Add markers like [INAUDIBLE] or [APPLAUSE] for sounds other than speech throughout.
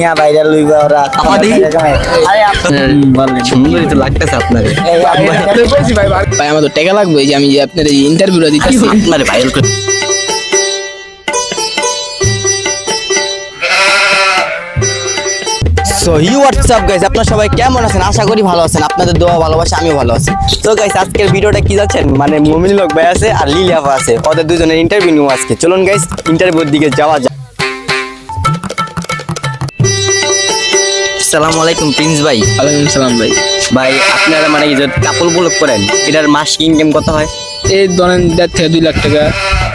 নিয়ে লইবা ওরা সুন্দরই তো লাগতেছে আপনার ভাই আমার তো টাকা লাগবে যে আমি আপনার এই ইন্টারভিউটা দিতেছি আপনার ভাইরাল করে সো হোয়াটসঅ্যাপ গাইস আপনারা সবাই কেমন আছেন? আশা করি ভালো আছেন। আপনাদের দোয়া ভালোবাসা আমিও ভালো আছি। তো গাইস আজকের ভিডিওটা কি যাচ্ছেন মানে মুমিন লোক ভাই আছে আর লিলিয়াফা আছে। ওদের দুজনের ইন্টারভিউ নিউ আজকে। চলুন গাইস ইন্টারভিউর দিকে যাওয়া যাক। আসসালামু আলাইকুম প্রিন্স ভাই। ওয়ালাইকুম সালাম ভাই। ভাই আপনারা মানে যে কাপড় ব্লক করেন এটার মাস ইনকাম কত হয়? এই ধরেন দেড় থেকে দুই লাখ টাকা।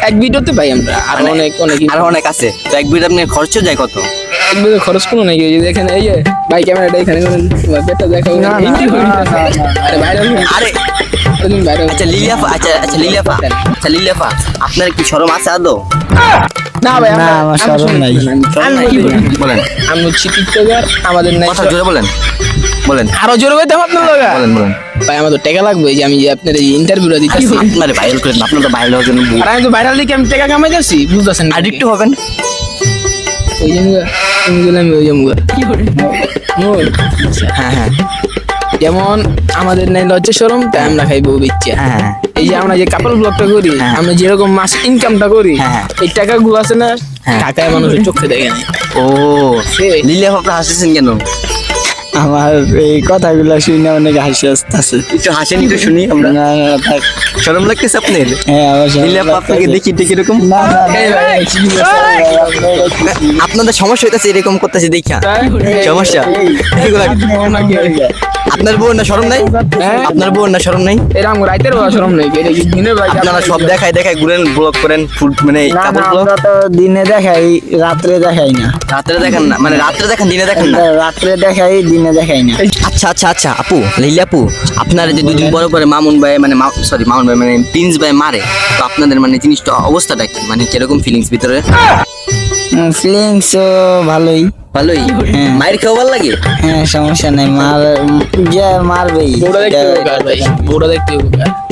এক ভিডিওতে পাই আমরা আর মানে অনেক অনেক আরও অনেক আছে। তো এক ভিডিও আপনার খরচ যায় কত? এক ভিডিও খরচ কোনো নাকি দেখেন এই ভাই ক্যামেরাটা এখানে করেন তোমার না। আরে ভাইরাল আরে আচ্ছা লিলিয়াফা আচ্ছা আচ্ছা লিলিয়াফা আচ্ছা লিলিয়াফা আপনার কি শরম আছে আদৌ? না ভাই না, আমার আমরা নাই। শরম নাই? কি বলেন? বলেন। আমি হচ্ছি টিকটকার আমাদের নাই কথা জোরে বলেন। বলেন। আরও জোরে লগা? বলেন বলেন। ভাই আমার তো টাকা লাগবে যে আমি যে আপনার এই ইন্টারভিউটা দিতেছি। আপনার ভাইরাল করেন। আপনার তো ভাইরাল হওয়ার জন্য আর আমি তো ভাইরাল দিকে আমি টাকা কামাই যাচ্ছি বুঝতেছেন আর একটু হবেন। ওই যে মুগা তুমি ওই যে মুগা। মোর। হ্যাঁ হ্যাঁ। যেমন আমাদের নাই লজ্জা সরম তাই আমরা খাইবো বিচ্ছে হ্যাঁ। এই যে আমরা যে কাপড় ব্লগটা করি হ্যাঁ। আমরা যেরকম মাস ইনকামটা করি হ্যাঁ। এই টাকাগুলো আছে না হ্যাঁ। টাকায় মানুষের চোখে দেখে না ও লিলিয়াফা আপনি হাসতেছেন কেন আমার এই কথাগুলো শুনে অনেক হাসি আসতেছে একটু হাসেন একটু শুনি আমরা না না থাক শরম লাগতেছে আপনার হ্যাঁ আমার শরম আপনাকে দেখি ঠিক এরকম না না? আপনাদের সমস্যা হইতেছে এরকম করতেছে দেখা সমস্যা এগুলা আপনার বউ না শরম নাই? হ্যাঁ। আপনার বউ না শরম নাই? এরকম রাইতের বাবা সরম নেই এটা কি দিনের ভাই আপনারা সব দেখাই দেখাই ঘুরেন ব্লগ করেন ফুড মানে কাপড় ব্লগ তো দিনে দেখাই রাত্রে দেখাই না। রাত্রে দেখেন না মানে রাত্রে দেখেন দিনে দেখেন না? রাত্রে দেখাই দিনে দেখাই না। আচ্ছা আচ্ছা আচ্ছা আপু লিলি আপু আপনার যে দুদিন পরে পরে মামুন ভাই মানে সরি মামুন ভাই মানে প্রিন্স ভাই মারে তো আপনাদের মানে জিনিসটা অবস্থাটা কি? মানে কীরকম ফিলিংস ভিতরে? ফিলিংস ভালোই। ভালোই? হ্যাঁ। মায়ের খেয়ে ভালো লাগে? হ্যাঁ সমস্যা নেই মার যে মারবেই। বউটা দেখতে দেখতে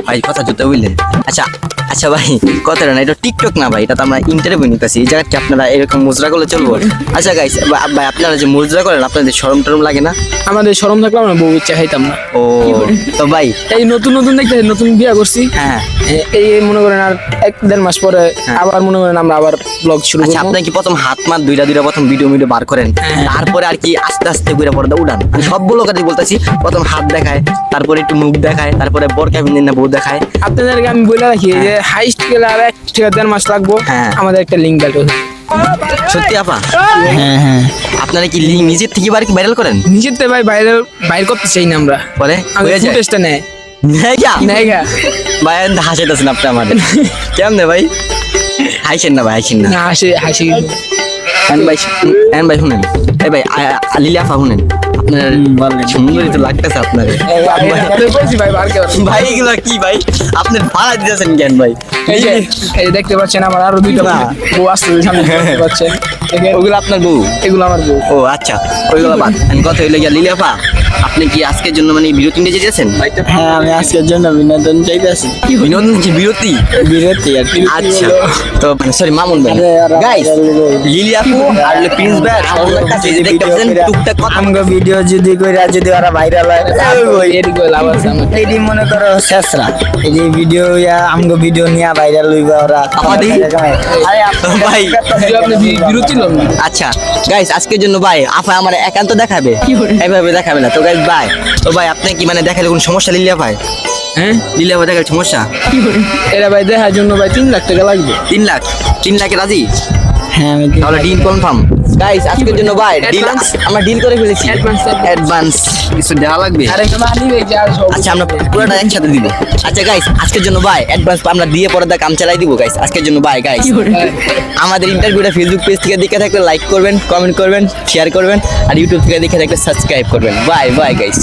ভাই কথা জুতে বুঝলেন আচ্ছা আচ্ছা ভাই কথাটা না এটা টিকটক না ভাই এটা তো আমরা ইন্টারভিউ নিতেছি এই জায়গাটা আপনারা এরকম মুজরা করলে চলবো? আচ্ছা গাইস ভাই আপনারা যে মুজরা করেন আপনাদের শরম টরম লাগে না? আমাদের সরম থাকলে আমরা বউ ইচ্ছা খাইতাম না। ও তো ভাই এই নতুন নতুন দেখতে নতুন বিয়া করছি। হ্যাঁ। এই মনে করেন আর এক দেড় মাস পরে আবার মনে করেন আমরা আবার ব্লগ শুরু আচ্ছা আপনার কি প্রথম হাত মাত দুইটা দুইটা প্রথম ভিডিও ভিডিও বার করেন? তারপরে আর কি আস্তে আস্তে করে পর্দা উঠান। আমি সবগুলো কাজে বলতেছি প্রথম হাত দেখায় তারপরে একটু মুখ দেখায় তারপরে বরকা বিন্দিন না বউ দেখায়। আপনাদেরকে আমি বলে রাখি যে হাইস্ট গেলে আর এক থেকে দেড় মাস লাগবো। হ্যাঁ। আমাদের একটা লিঙ্ক বেল্ট সত্যি আপা? হ্যাঁ হ্যাঁ। আপনারা কি লিঙ্ক নিজের থেকে বাইরে ভাইরাল করেন? নিজের থেকে ভাই বাইরে বাইর করতে চাই না আমরা। পরে ফুটেজটা নেয় নেই গা? নেয়। গা ভাই হাসাইতেছেন আপনি আমাদের [LAUGHS] কেমনে ভাই? হাইছেন না ভাই হাইছেন না। না হাসি হাসি এন ভাই এন ভাই শুনেন। এই ভাই আ- শুনেন। আপনার সুন্দরই তো লাগতেছে আপনার। ভাই এগুলো কি ভাই? আপনি ভাড়া দিতেছেন কেন ভাই? এই যে এই দেখতে পাচ্ছেন আমার আরও দুইটা। বউ আসছে সামনে [LAUGHS] দেখতে পাচ্ছেন। ওগুলো আপনার বউ? এগুলো আমার বউ। ও আচ্ছা। ওইগুলো বাদ। কথা হইলে গিয়া? লিলিয়াপা আপনি কি আজকের জন্য মানে বিরতি নিতে যেতেছেন হ্যাঁ আমি আজকের জন্য বিনোদন চাইতেছি। বিনোদন কি বিরতি? বিরতি আর কি। আচ্ছা তো সরি মামুন ভাই। গাইস আপনার- লিলিয়াপু আর প্রিন্স ভাই আর কাছে যে দেখতে পাচ্ছেন টুকটাক কথা। আমগো ভিডিও যদি কইরা যদি ওরা ভাইরাল হয় এদিকে লাভ আছে আমার এইটি মনে করো শেষরা এই যে ভিডিও ইয়া আমগো ভিডিও নিয়া ভাইরাল হইবা ওরা আমাদের- আরে আপনি- ভাই। আপনি বিরতি লন। আচ্ছা গাইস আজকের জন্য ভাই আপা আমার একান্ত দেখাবে। এইভাবে দেখাবে না তো গাইস ভাই তো ভাই আপনি কি মানে দেখালে কোনো সমস্যা লিলিয়া ভাই? হ্যাঁ? লিলিয়া ভাই দেখালে সমস্যা? এরা ভাই দেখার জন্য ভাই তিন লাখ টাকা লাগবে। তিন লাখ? তিন লাখে রাজি? হ্যাঁ আমি তাহলে ডিল কনফার্ম গাইস আজকের জন্য ভাই ডিল আমরা ডিল করে ফেলেছি. অ্যাডভান্স কিছু দেওয়া লাগবে? আর আচ্ছা আমরা পুরোটা একসাথে দিব। আচ্ছা গাইস আজকের জন্য ভাই অ্যাডভান্স আমরা দিয়ে পরে দা কাম চালাই দিব গাইস আজকের জন্য বাই গাইস আমাদের ইন্টারভিউটা ফেসবুক পেজ থেকে দেখে থাকলে লাইক করবেন কমেন্ট করবেন শেয়ার করবেন আর ইউটিউব থেকে দেখে থাকলে সাবস্ক্রাইব করবেন। Bye bye guys